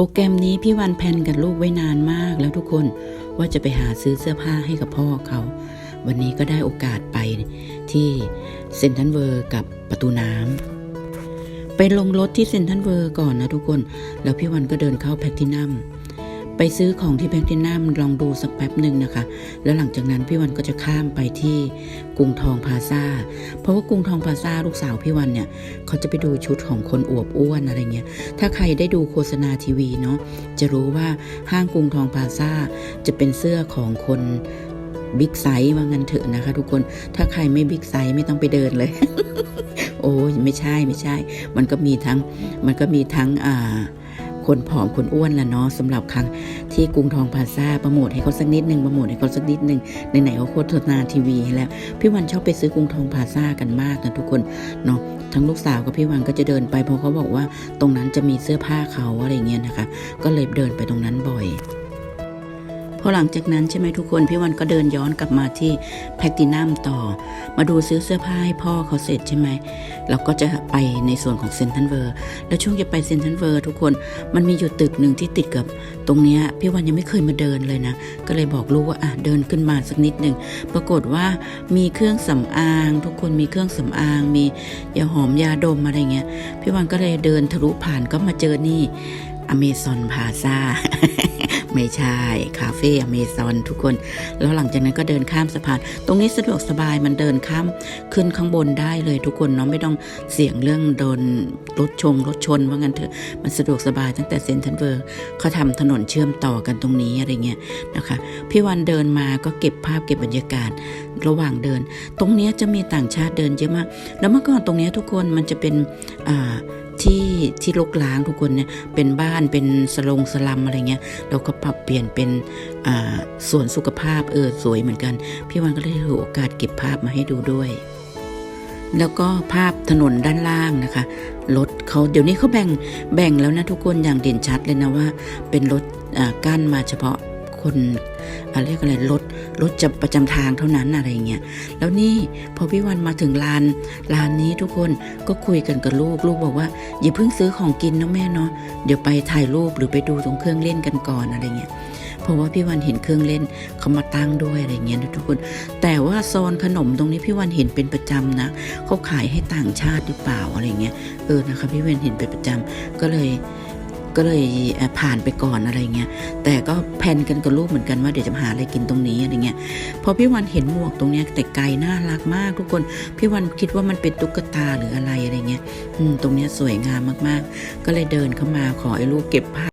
รแกรมนี้พี่วันแพนกับลูกไว้นานมากแล้วทุกคนว่าจะไปหาซื้อเสื้อผ้าให้กับพ่อเขา วันนี้ก็ได้โอกาสไปที่เซนทันเวอร์กับประตูน้ำไปลงรถที่เซนทันเวอร์ก่อนนะทุกคน แล้วพี่วันก็เดินเข้าแพคทินัม ไปซื้อของที่แพคทินัมลองดูสักแป๊บหนึ่งนะคะ แล้วหลังจากนั้นพี่วันก็จะข้ามไปที่กรุงทองพาซาเพราะว่ากรุงทองพาซาลูกสาวพี่วันเนี่ยเขาจะไปดูชุดของคนอวบอ้วนอะไรเงี้ย ถ้าใครได้ดูโฆษณาทีวีเนาะจะรู้ว่าห้างกรุงทองพาซาจะเป็นเสื้อของคนบิ๊กไซส์ว่างั้นเถอะนะคะ ทุกคน ถ้าใครไม่บิ๊กไซส์ไม่ต้องไปเดินเลย โอ้ยไม่ใช่ไม่ใช่ มันก็มีทั้งมันก็มีทั้งอ่า คนผอมคนอ้วนละเนาะสำหรับครั้งที่กรุงทองพาซาโปรโมทให้เขาสักนิดหนึ่งโปรโมทให้เขาสักนิดหนึ่งไหนๆเขาโฆษณาทีวีให้แล้ว พี่วันชอบไปซื้อกรุงทองพาซากันมากนะทุกคนเนาะทั้งลูกสาวกับพี่วันก็จะเดินไปเพราะเขาบอกว่าตรงนั้นจะมีเสื้อผ้าเขาอะไรเงี้ยนะคะ ก็เลยเดินไปตรงนั้นบ่อย หลังจากนั้นใช่ไหมทุกคนพี่วันก็เดินย้อนกลับมาที่แพคตินัมต่อ มาดูซื้อเสื้อผ้าให้พ่อเขาเสร็จใช่ไหมเราก็จะไปในส่วนของเซนทันเวอร์แล้วช่วงจะไปเซนทันเวอร์ทุกคนมันมีอยู่ตึกหนึ่งที่ติดกับตรงนี้พี่วันยังไม่เคยมาเดินเลยนะ ก็เลยบอกลูกว่าอะเดินขึ้นมาสักนิดหนึ่งปรากฏว่ามีเครื่องสำอาง ทุกคนมีเครื่องสำอาง มียาหอมยาดมอะไรเงี้ยพี่วันก็เลยเดินทะลุผ่านก็มาเจอนี่อเมซอนพาซา ไม่ใช่ คาเฟ่อเมซอนทุกคน แล้วหลังจากนั้นก็เดินข้ามสะพาน ตรงนี้สะดวกสบายมันเดินข้ามขึ้นข้างบนได้เลยทุกคนเนาะไม่ต้องเสี่ยงเรื่องโดนรถชงรถชนว่างั้นเถอะมันสะดวกสบายตั้งแต่เซนทรัลเวิร์เขาทำถนนเชื่อมต่อกันตรงนี้อะไรเงี้ยนะคะพี่วันเดินมาก็เก็บภาพเก็บบรรยากาศระหว่างเดิน ตรงนี้จะมีต่างชาติเดินเยอะมาก แล้วเมื่อก่อนตรงนี้ทุกคนมันจะเป็นอ่าที่ที่ลกล้างทุกคนเนี่ยเป็นบ้านเป็นสลงสลัมอะไรเงี้ยเราก็ปรับเปลี่ยนเป็นอ่าสวนสุขภาพเออสวยเหมือนกัน พี่วันก็เลยถือโอกาสเก็บภาพมาให้ดูด้วย แล้วก็ภาพถนนด้านล่างนะคะรถเขาเดี๋ยวนี้เขาแบ่งแบ่งแล้วนะทุกคนอย่างเด่นชัดเลยนะว่า เป็นรถกั้นมาเฉพาะ คนอะไรเรียกอะไรรถรถจะประจำทางเท่านั้นอะไรเงี้ยแล้วนี่พอพี่วันมาถึงลานลานนี้ทุกคนก็คุยกันกับลูกลูกบอกว่าอย่าเพิ่งซื้อของกินนะแม่เนาะเดี๋ยวไปถ่ายรูปหรือไปดูตรงเครื่องเล่นกันก่อนอะไรเงี้ยเพราะว่าพี่วันเห็นเครื่องเล่นเขามาตั้งด้วยอะไรเงี้ยนะทุกคน แต่ว่าโซนขนมตรงนี้พี่วันเห็นเป็นประจำนะเขาขายให้ต่างชาติหรือเปล่าอะไรเงี้ยเออนะคะพี่วันเห็นเป็นประจำก็เลย ก็เลยผ่านไปก่อนอะไรเงี้ย แต่ก็แพนกันกับลูกเหมือนกันว่าเดี๋ยวจะหาอะไรกินตรงนี้อะไรเงี้ย พอพี่วันเห็นหมวกตรงเนี้ยแต่ไกลน่ารักมากทุกคน พี่วันคิดว่ามันเป็นตุ๊กตาหรืออะไรอะไรเงี้ยตรงเนี้ยสวยงามมากๆ ก็เลยเดินเข้ามาขอไอ้ลูกเก็บภาพ